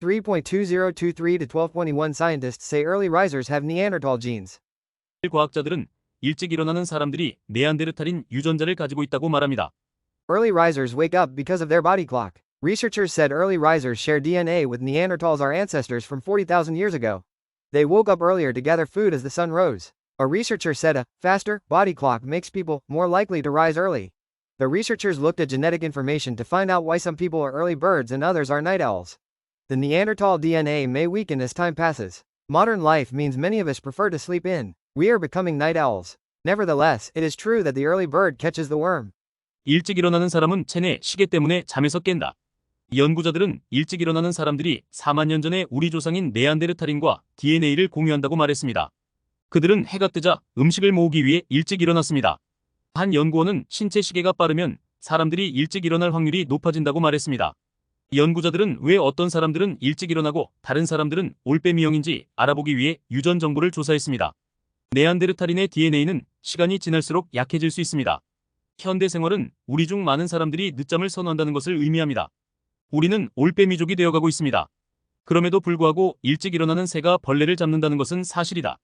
3.2023 to 1221 scientists say early risers have Neanderthal genes. 과학자들은 일찍 일어나는 사람들이 네안데르탈인 유전자를 가지고 있다고 말합니다. Early risers wake up because of their body clock. Researchers said early risers share DNA with Neanderthals, our ancestors from 40,000 years ago. They woke up earlier to gather food as the sun rose. A researcher said a faster body clock makes people more likely to rise early. The researchers looked at genetic information to find out why some people are early birds and others are night owls. The Neanderthal DNA may weaken as time passes. Modern life means many of us prefer to sleep in. We are becoming night owls. Nevertheless, it is true that the early bird catches the worm. 일찍 일어나는 사람은 체내 시계 때문에 잠에서 깬다. 연구자들은 일찍 일어나는 사람들이 4만 년 전에 우리 조상인 네안데르탈인과 DNA를 공유한다고 말했습니다. 그들은 해가 뜨자 음식을 모으기 위해 일찍 일어났습니다. 한 연구원은 신체 시계가 빠르면 사람들이 일찍 일어날 확률이 높아진다고 말했습니다. 연구자들은 왜 어떤 사람들은 일찍 일어나고 다른 사람들은 올빼미형인지 알아보기 위해 유전 정보를 조사했습니다. 네안데르탈인의 DNA는 시간이 지날수록 약해질 수 있습니다. 현대 생활은 우리 중 많은 사람들이 늦잠을 선호한다는 것을 의미합니다. 우리는 올빼미족이 되어가고 있습니다. 그럼에도 불구하고 일찍 일어나는 새가 벌레를 잡는다는 것은 사실이다.